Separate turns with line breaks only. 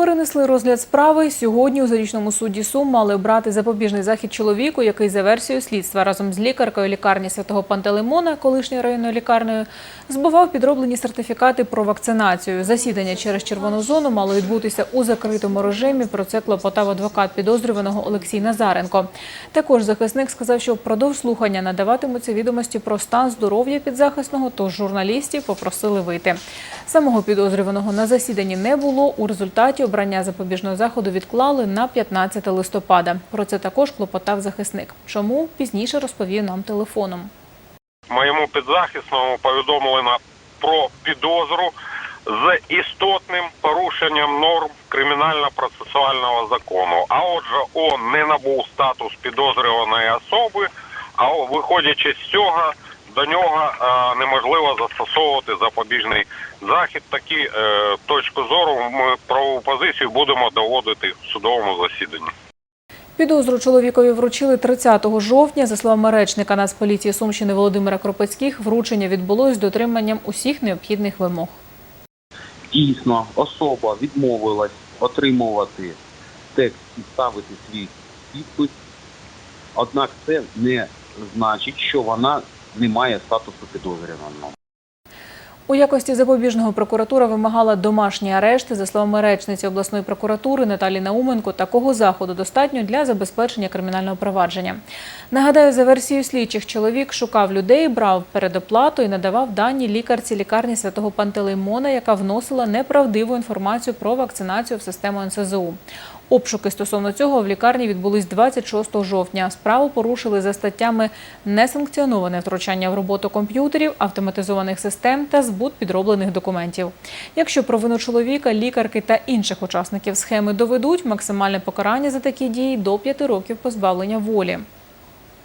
Перенесли розгляд справи. Сьогодні у зарічному суді Сум мали обрати запобіжний захід чоловіку, який за версією слідства разом з лікаркою лікарні святого Пантелеймона, колишньою районною лікарнею, збував підроблені сертифікати про вакцинацію. Засідання через червону зону мало відбутися у закритому режимі. Про це клопотав адвокат підозрюваного Олексій Назаренко. Також захисник сказав, що впродовж слухання надаватимуться відомості про стан здоров'я підзахисного, тож журналістів попросили вийти. Самого підозрюваного на засіданні не було. У результаті обрання запобіжного заходу відклали на 15 листопада. Про це також клопотав захисник. Чому пізніше розповів нам телефоном.
моєму підзахисному повідомлено про підозру з істотним порушенням норм кримінально-процесуального закону. А отже, он не набув статус підозрюваної особи, а виходячи з цього, до нього е, неможливо застосовувати запобіжний захід. Такі е, точку зору ми правову позицію будемо доводити в судовому засіданні.
Підозру чоловікові вручили 30 жовтня. За словами речника Нацполіції Сумщини Володимира Кропецьких, вручення відбулось з дотриманням усіх необхідних вимог.
дійсно особа відмовилась отримувати текст і ставити свій підпис, однак це не значить, що вона не має статусу підозрюваного.
У якості запобіжного прокуратура вимагала домашні арешти. За словами речниці обласної прокуратури Наталі Науменко, такого заходу достатньо для забезпечення кримінального провадження. Нагадаю, за версією слідчих, чоловік шукав людей, брав передоплату і надавав дані лікарці лікарні святого Пантелеймона, яка вносила неправдиву інформацію про вакцинацію в систему НСЗУ. Обшуки стосовно цього в лікарні відбулись 26 жовтня. Справу порушили за статтями несанкціоноване втручання в роботу комп'ютерів, автоматизованих систем та збут підроблених документів. Якщо провину чоловіка, лікарки та інших учасників схеми доведуть, максимальне покарання за такі дії до 5 років позбавлення волі.